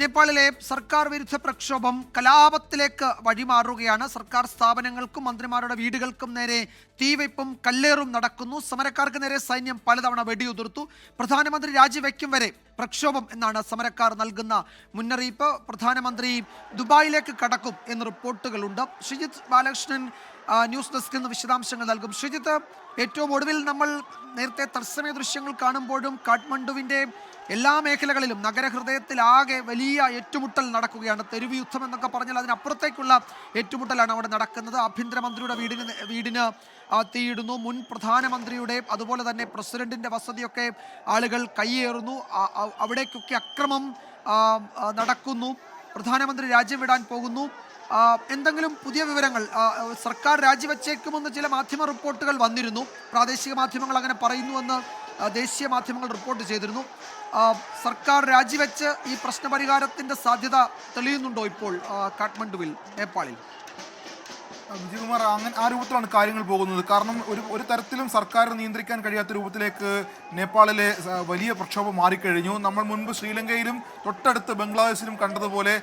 നേപ്പാളിലെ സർക്കാർ വിരുദ്ധ പ്രക്ഷോഭം കലാപത്തിലേക്ക് വഴിമാറുകയാണ്. സർക്കാർ സ്ഥാപനങ്ങൾക്കും മന്ത്രിമാരുടെ വീടുകൾക്കും നേരെ തീവയ്പും കല്ലേറും നടക്കുന്നു. സമരക്കാർക്ക് നേരെ സൈന്യം പലതവണ വെടിയുതിർത്തു. പ്രധാനമന്ത്രി രാജിവെക്കും വരെ പ്രക്ഷോഭം എന്നാണ് സമരക്കാർ നൽകുന്ന മുന്നറിയിപ്പ്. പ്രധാനമന്ത്രി ദുബായിലേക്ക് കടക്കും എന്ന് റിപ്പോർട്ടുകളുണ്ട്. ശ്രീജിത്ത് ബാലകൃഷ്ണൻ ന്യൂസ് ഡെസ്കിൽ നിന്ന് വിശദാംശങ്ങൾ നൽകും. ശ്രീജിത്ത് ഏറ്റവും ഒടുവിൽ നമ്മൾ നേരത്തെ തത്സമയ ദൃശ്യങ്ങൾ കാണുമ്പോഴും കാഠ്മണ്ഡുവിന്റെ എല്ലാ മേഖലകളിലും നഗരഹൃദയത്തിലാകെ വലിയ ഏറ്റുമുട്ടൽ നടക്കുകയാണ്. തെരുവ് യുദ്ധം എന്നൊക്കെ പറഞ്ഞാൽ അതിനപ്പുറത്തേക്കുള്ള ഏറ്റുമുട്ടലാണ് അവിടെ നടക്കുന്നത്. ആഭ്യന്തരമന്ത്രിയുടെ വീടിന് വീടിന് തീയിടുന്നു. മുൻ പ്രധാനമന്ത്രിയുടെ അതുപോലെ തന്നെ പ്രസിഡന്റിന്റെ വസതിയൊക്കെ ആളുകൾ കയ്യേറുന്നു. അവിടേക്കൊക്കെ അക്രമം നടക്കുന്നു. പ്രധാനമന്ത്രി രാജ്യം വിടാൻ പോകുന്നു. എന്തെങ്കിലും പുതിയ വിവരങ്ങൾ സർക്കാർ രാജിവെച്ചേക്കുമെന്ന് ചില മാധ്യമ റിപ്പോർട്ടുകൾ വന്നിരുന്നു. പ്രാദേശിക മാധ്യമങ്ങൾ അങ്ങനെ പറയുന്നുവെന്ന് ദേശീയ മാധ്യമങ്ങൾ റിപ്പോർട്ട് ചെയ്തിരുന്നു. സർക്കാർ രാജിവെച്ച് ഈ പ്രശ്നപരിഹാരത്തിന്റെ സാധ്യത തെളിയുന്നുണ്ടോ ഇപ്പോൾ കാഠ്മണ്ഡുവിൽ നേപ്പാളിൽ? വിജയകുമാർ അങ്ങനെ ആ രൂപത്തിലാണ് കാര്യങ്ങൾ പോകുന്നത്. കാരണം ഒരു ഒരു തരത്തിലും സർക്കാർ നിയന്ത്രിക്കാൻ കഴിയാത്ത രൂപത്തിലേക്ക് നേപ്പാളിലെ വലിയ പ്രക്ഷോഭം മാറിക്കഴിഞ്ഞു. നമ്മൾ മുൻപ് ശ്രീലങ്കയിലും തൊട്ടടുത്ത് ബംഗ്ലാദേശിലും കണ്ടതുപോലെ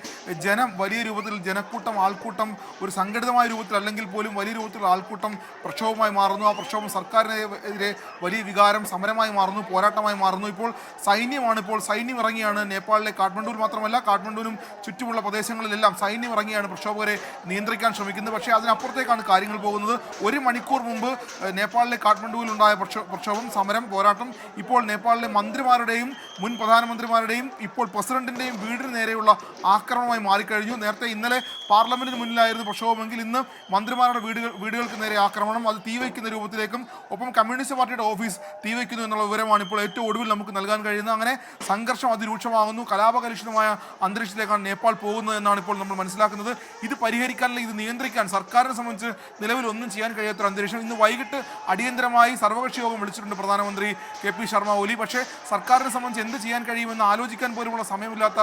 ജനം വലിയ രൂപത്തിൽ ജനക്കൂട്ടം ആൾക്കൂട്ടം ഒരു സംഘടിതമായ രൂപത്തിൽ അല്ലെങ്കിൽ പോലും വലിയ രൂപത്തിൽ ആൾക്കൂട്ടം പ്രക്ഷോഭമായി മാറുന്നു. ആ പ്രക്ഷോഭം സർക്കാരിനെതിരെ വലിയ വികാരം സമരമായി മാറുന്നു പോരാട്ടമായി മാറുന്നു. ഇപ്പോൾ സൈന്യമാണ് ഇപ്പോൾ സൈന്യം ഇറങ്ങിയാണ് നേപ്പാളിലെ കാഠ്മണ്ഡുവിൽ മാത്രമല്ല കാഠ്മണ്ഡുവിനും ചുറ്റുമുള്ള പ്രദേശങ്ങളിലെല്ലാം സൈന്യം ഇറങ്ങിയാണ് പ്രക്ഷോഭകരെ നിയന്ത്രിക്കാൻ ശ്രമിക്കുന്നത്. പക്ഷേ അതിനപ്പുറത്തേക്കാണ് കാര്യങ്ങൾ പോകുന്നത്. ഒരു മണിക്കൂർ മുമ്പ് നേപ്പാളിലെ കാഠ്മണ്ഡുവിൽ ഉണ്ടായ പ്രക്ഷോഭം സമരം പോരാട്ടം ഇപ്പോൾ നേപ്പാളിലെ മന്ത്രിമാരുടെയും മുൻ പ്രധാനമന്ത്രിമാരുടെയും ഇപ്പോൾ പ്രസിഡന്റിന്റെയും വീടിന് നേരെയുള്ള ആക്രമണമായി മാറിക്കഴിഞ്ഞു. നേരത്തെ ഇന്നലെ പാർലമെന്റിന് മുന്നിലായിരുന്നു പ്രക്ഷോഭമെങ്കിൽ ഇന്ന് മന്ത്രിമാരുടെ വീടുകൾ വീടുകൾക്ക് നേരെ ആക്രമണം. അത് തീവയ്ക്കുന്ന രൂപത്തിലേക്കും ഒപ്പം കമ്മ്യൂണിസ്റ്റ് പാർട്ടിയുടെ ഓഫീസ് തീവയ്ക്കുന്നു എന്നുള്ള വിവരമാണ് ഇപ്പോൾ ഏറ്റവും ഒടുവിൽ നമുക്ക് നൽകാൻ കഴിയുന്നത്. അങ്ങനെ സംഘർഷം അതിരൂക്ഷമാകുന്നു. കലാപകലുഷിതമായ അന്തരീക്ഷത്തിലേക്കാണ് നേപ്പാൾ പോകുന്നത് എന്നാണ് ഇപ്പോൾ നമ്മൾ മനസ്സിലാക്കുന്നത്. ഇത് പരിഹരിക്കാനുള്ള ഇത് നിയന്ത്രിക്കാൻ സർക്കാരിനെ സംബന്ധിച്ച് നിലവിൽ ഒന്നും ചെയ്യാൻ കഴിയാത്തൊരു അന്തരീക്ഷം. ഇന്ന് വൈകിട്ട് അടിയന്തരമായി സർവകക്ഷി യോഗം വിളിച്ചിട്ടുണ്ട് പ്രധാനമന്ത്രി കെ പി ശർമ്മ ഒലി. പക്ഷേ സർക്കാരിനെ സംബന്ധിച്ച് എന്ത് ചെയ്യാൻ കഴിയുമെന്ന് ആലോചിക്കാൻ പോലുമുള്ള സമയമില്ലാത്ത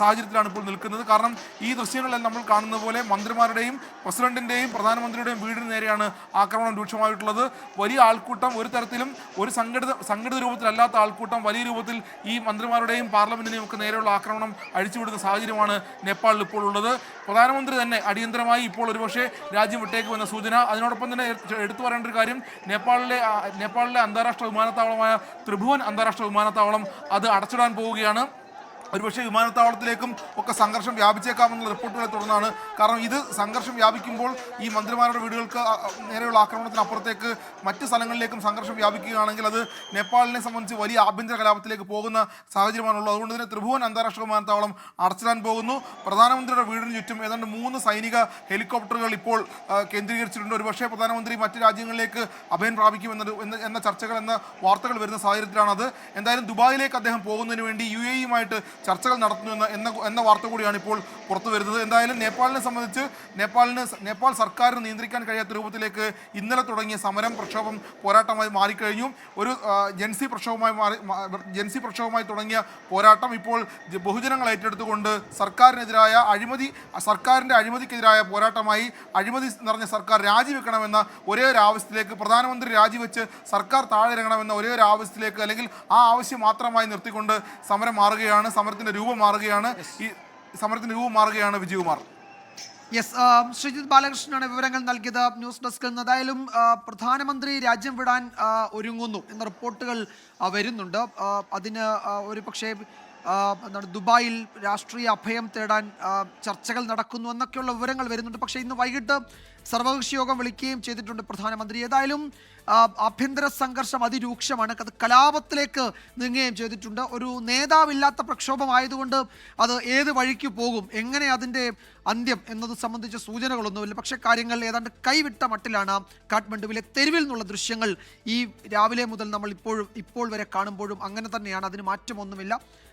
സാഹചര്യത്തിലാണ് ഇപ്പോൾ നിൽക്കുന്നത്. കാരണം ഈ ദൃശ്യങ്ങളിൽ നമ്മൾ കാണുന്ന പോലെ മന്ത്രിമാരുടെയും പ്രസിഡന്റിന്റെയും പ്രധാനമന്ത്രിയുടെയും വീടിന് നേരെയാണ് ആക്രമണം രൂക്ഷമായിട്ടുള്ളത്. വലിയ ആൾക്കൂട്ടം ഒരു തരത്തിലും ഒരു സംഘടിത സംഘടിത രൂപത്തിലല്ലാത്ത ആൾക്കൂട്ടം വലിയ രൂപത്തിൽ ഈ മന്ത്രിമാരുടെയും പാർലമെന്റിനെയും ഒക്കെ നേരെയുള്ള ആക്രമണം അഴിച്ചുവിടുന്ന സാഹചര്യമാണ് നേപ്പാളിൽ ഇപ്പോൾ ഉള്ളത്. പ്രധാനമന്ത്രി തന്നെ അടിയന്തരമായി ഇപ്പോൾ ഒരുപക്ഷെ രാജ്യം വന്ന സൂചന. അതിനോടൊപ്പം തന്നെ എടുത്തു പറയേണ്ട ഒരു കാര്യം നേപ്പാളിലെ നേപ്പാളിലെ അന്താരാഷ്ട്ര വിമാനത്താവളമായ ത്രിഭുവൻ അന്താരാഷ്ട്ര വിമാനത്താവളം അത് അടച്ചിടാൻ പോവുകയാണ്. ഒരുപക്ഷെ വിമാനത്താവളത്തിലേക്കും ഒക്കെ സംഘർഷം വ്യാപിച്ചേക്കാമെന്നുള്ള റിപ്പോർട്ടുകളെ തുടർന്നാണ്. കാരണം ഇത് സംഘർഷം വ്യാപിക്കുമ്പോൾ ഈ മന്ത്രിമാരുടെ വീടുകൾക്ക് നേരെയുള്ള ആക്രമണത്തിന് ആക്രമണത്തിനപ്പുറത്തേക്ക് മറ്റ് സ്ഥലങ്ങളിലേക്കും സംഘർഷം വ്യാപിക്കുകയാണെങ്കിൽ അത് നേപ്പാളിനെ സംബന്ധിച്ച് വലിയ ആഭ്യന്തര കലാപത്തിലേക്ക് പോകുന്ന സാഹചര്യമാണുള്ളത്. അതുകൊണ്ട് തന്നെ ത്രിഭുവൻ അന്താരാഷ്ട്ര വിമാനത്താവളം അടച്ചിടാൻ പോകുന്നു. പ്രധാനമന്ത്രിയുടെ വീടിന് ചുറ്റും ഏതാണ്ട് മൂന്ന് സൈനിക ഹെലികോപ്റ്ററുകൾ ഇപ്പോൾ കേന്ദ്രീകരിച്ചിട്ടുണ്ട്. ഒരുപക്ഷെ പ്രധാനമന്ത്രി മറ്റ് രാജ്യങ്ങളിലേക്ക് അഭയം പ്രാപിക്കും എന്ന എന്ന ചർച്ചകൾ എന്ന വാർത്തകൾ വരുന്ന സാഹചര്യത്തിലാണത്. എന്തായാലും ദുബായിലേക്ക് അദ്ദേഹം പോകുന്നതിന് വേണ്ടി യു എ ഇയുമായിട്ട് ചർച്ചകൾ നടത്തുന്നു എന്ന എന്ന വാർത്ത കൂടിയാണ് ഇപ്പോൾ പുറത്തു വരുന്നത്. എന്തായാലും നേപ്പാളിനെ സംബന്ധിച്ച് നേപ്പാളിന് നേപ്പാൾ സർക്കാരിന് നിയന്ത്രിക്കാൻ കഴിയാത്ത രൂപത്തിലേക്ക് ഇന്നലെ തുടങ്ങിയ സമരം പ്രക്ഷോഭം പോരാട്ടമായി മാറിക്കഴിഞ്ഞു. ഒരു ജൻസി പ്രക്ഷോഭമായി മാറി ജൻസി പ്രക്ഷോഭമായി തുടങ്ങിയ പോരാട്ടം ഇപ്പോൾ ബഹുജനങ്ങൾ ഏറ്റെടുത്തുകൊണ്ട് സർക്കാരിനെതിരായ അഴിമതി സർക്കാരിന്റെ അഴിമതിക്കെതിരായ പോരാട്ടമായി അഴിമതി നിറഞ്ഞ സർക്കാർ രാജിവെക്കണമെന്ന ഒരേ ഒരു ആവശ്യത്തിലേക്ക് പ്രധാനമന്ത്രി രാജിവെച്ച് സർക്കാർ താഴെ ഇറങ്ങണമെന്ന ഒരേ ഒരു ആവശ്യത്തിലേക്ക് അല്ലെങ്കിൽ ആ ആവശ്യം മാത്രമായി നിർത്തിക്കൊണ്ട് സമരം മാറുകയാണ്. സമരത്തിന്റെ രൂപം മാറുകയാണ്. ഈ സമരത്തിന്റെ രൂപം മാറുകയാണ് വിജയകുമാർ. യെസ് ശ്രീജിത് ബാലകൃഷ്ണനാണ് വിവരങ്ങൾ നൽകിയത് ന്യൂസ് ഡെസ്കിൽ നിന്ന്. ഏതായാലും പ്രധാനമന്ത്രി രാജ്യം വിടാൻ ഒരുങ്ങുന്നു എന്ന റിപ്പോർട്ടുകൾ വരുന്നുണ്ട്. അതിന് ഒരു പക്ഷേ എന്താണ് ദുബായിൽ രാഷ്ട്രീയ അഭയം തേടാൻ ചർച്ചകൾ നടക്കുന്നു എന്നൊക്കെയുള്ള വിവരങ്ങൾ വരുന്നുണ്ട്. പക്ഷേ ഇന്ന് വൈകിട്ട് സർവകക്ഷി യോഗം വിളിക്കുകയും ചെയ്തിട്ടുണ്ട് പ്രധാനമന്ത്രി. ഏതായാലും ആഭ്യന്തര സംഘർഷം അതിരൂക്ഷമാണ്. അത് കലാപത്തിലേക്ക് നീങ്ങുകയും ചെയ്തിട്ടുണ്ട്. ഒരു നേതാവില്ലാത്ത പ്രക്ഷോഭമായതുകൊണ്ട് അത് ഏത് വഴിക്ക് പോകും? എങ്ങനെ അതിന്റെ അന്ത്യം എന്നത് സംബന്ധിച്ച സൂചനകളൊന്നുമില്ല. പക്ഷേ കാര്യങ്ങൾ ഏതാണ്ട് കൈവിട്ട മട്ടിലാണ് കാഠ്മണ്ഡുവിലെ തെരുവിൽ നിന്നുള്ള ദൃശ്യങ്ങൾ ഈ രാവിലെ മുതൽ നമ്മൾ ഇപ്പോഴും ഇപ്പോൾ വരെ കാണുമ്പോഴും അങ്ങനെ തന്നെയാണ്. അതിന് മാറ്റമൊന്നുമില്ല.